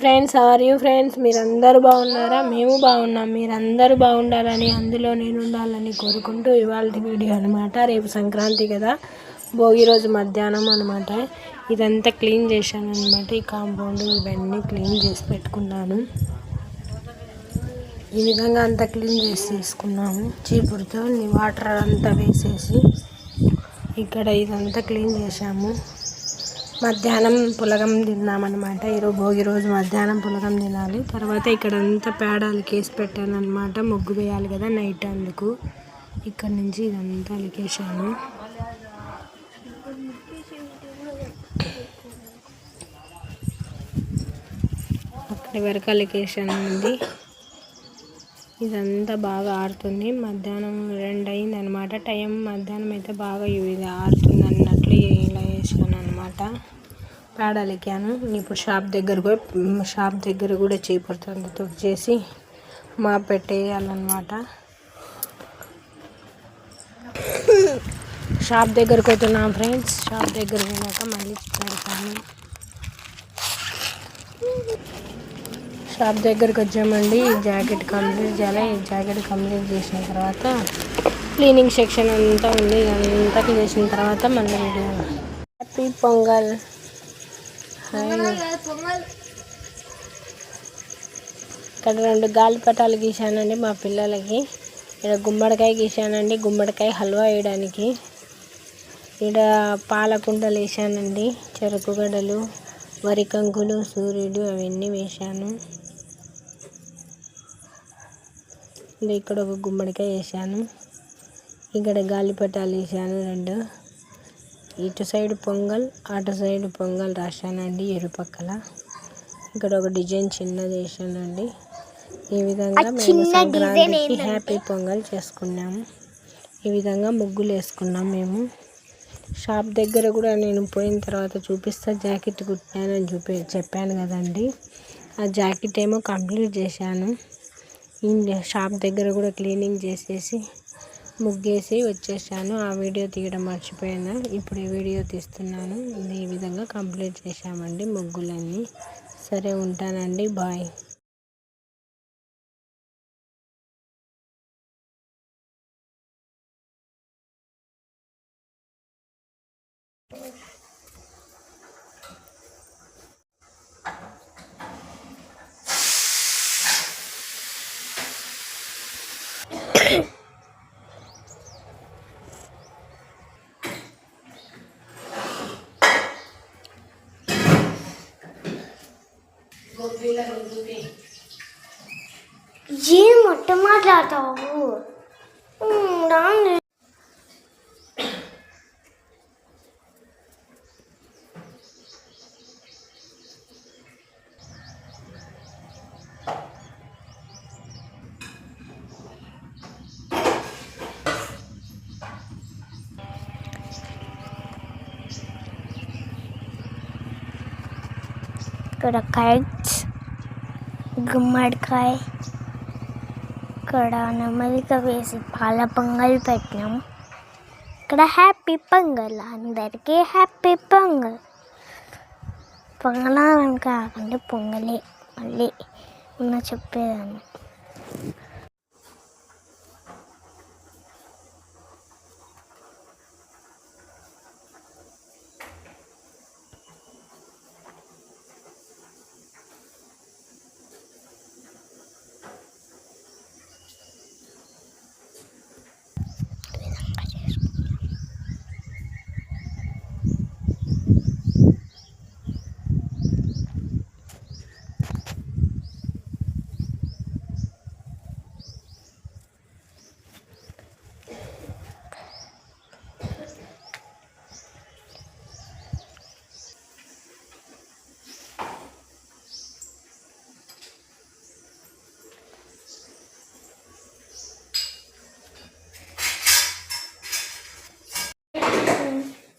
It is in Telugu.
ఫ్రెండ్స్ ఆర్ యూ ఫ్రెండ్స్ మీరందరూ బాగున్నారా? మేము బాగున్నాం. మీరందరూ బాగుండాలని అందులో నేను ఉండాలని కోరుకుంటూ ఇవాళ వీడియో అనమాట రేపు సంక్రాంతి కదా. భోగి రోజు మధ్యాహ్నం అనమాట ఇదంతా క్లీన్ చేశాను అనమాట ఈ కాంపౌండ్ ఇవన్నీ క్లీన్ చేసి పెట్టుకున్నాను. ఈ విధంగా అంతా క్లీన్ చేసి తీసుకున్నాము చీపురుతో వాటర్ అంతా వేసేసి ఇక్కడ ఇదంతా క్లీన్ చేసాము మధ్యాహ్నం పులగం తిన్నామన్నమాట. ఈరోజు భోగి రోజు మధ్యాహ్నం పులగం తినాలి. తర్వాత ఇక్కడ అంతా పేడాలు కేసి పెట్టాను అనమాట ముగ్గు వేయాలి కదా నైట్ అందుకు. ఇక్కడ నుంచి ఇదంతా అలికేసాను అక్కడి వరకు అలికేసాను ఉంది ఇదంతా బాగా ఆడుతుంది మధ్యాహ్నం రెండు అయింది అనమాట టైం మధ్యాహ్నం అయితే బాగా ఇది ఆడుతుంది అన్నట్లు ఇలా అనమాట అనమాట పేడలికాను ఇప్పుడు షాప్ దగ్గర కూడా షాప్ దగ్గర కూడా చీపురుతుంది తుడిచేసి మా పెట్టేయాలన్నమాట షాప్ దగ్గరకు పోతున్నాం ఫ్రెండ్స్. షాప్ దగ్గర పోయినాక మళ్ళీ పెడతాను. షాప్ దగ్గరకు వచ్చామండి. ఈ జాకెట్ కంప్లీట్ చేయాలి. ఈ జాకెట్ కంప్లీట్ చేసిన తర్వాత క్లీనింగ్ సెక్షన్ అంతా ఉంది. అంతా చేసిన తర్వాత మళ్ళీ వీడియో హ్యాపీ పొంగల్ ఇక్కడ రెండు గాలిపటాలు గీసానండి మా పిల్లలకి. ఇక్కడ గుమ్మడికాయ గీసానండి గుమ్మడికాయ హల్వా వేయడానికి. ఇక్కడ పాలకుండలు వేసానండి చెరుకు గడలు వరి కంకులు సూర్యుడు అవన్నీ వేసాను ఇక్కడ ఒక గుమ్మడికాయ వేసాను ఇక్కడ గాలిపటాలు వేసాను రెండు. ఇటు సైడ్ పొంగల్ అటు సైడ్ పొంగల్ రాశానండి ఇరుపక్కల ఇక్కడ ఒక డిజైన్ చిన్నది వేసానండి ఈ విధంగా మేము సంక్రాంతికి హ్యాపీ పొంగల్ చేసుకున్నాము. ఈ విధంగా ముగ్గులు వేసుకున్నాం మేము. షాప్ దగ్గర కూడా నేను పోయిన తర్వాత చూపిస్తా జాకెట్ కుట్టానని చూపి చెప్పాను కదండి. ఆ జాకెట్ ఏమో కంప్లీట్ చేశాను. షాప్ దగ్గర కూడా క్లీనింగ్ చేసేసి ముగ్గేసి వచ్చేసాను. ఆ వీడియో తీయడం మర్చిపోయాను. ఇప్పుడు ఈ వీడియో తీస్తున్నాను. ఈ విధంగా కంప్లీట్ చేసామండి ముగ్గులన్నీ. సరే ఉంటానండి. బాయ్. ಏನು ಮೊಟ್ಟ ಮಾತಾಡ್ತಾವು ನಾನು Good, okay. గుమ్మడికాయ ఇక్కడ నెమ్మదిగా వేసి పాల పొంగల్ పెట్టినాం. ఇక్కడ హ్యాపీ పొంగల్ అందరికీ హ్యాపీ పొంగల్. పొంగల్ కాకుండా పొంగలే మళ్ళీ ఉన్న చెప్పేదాన్ని.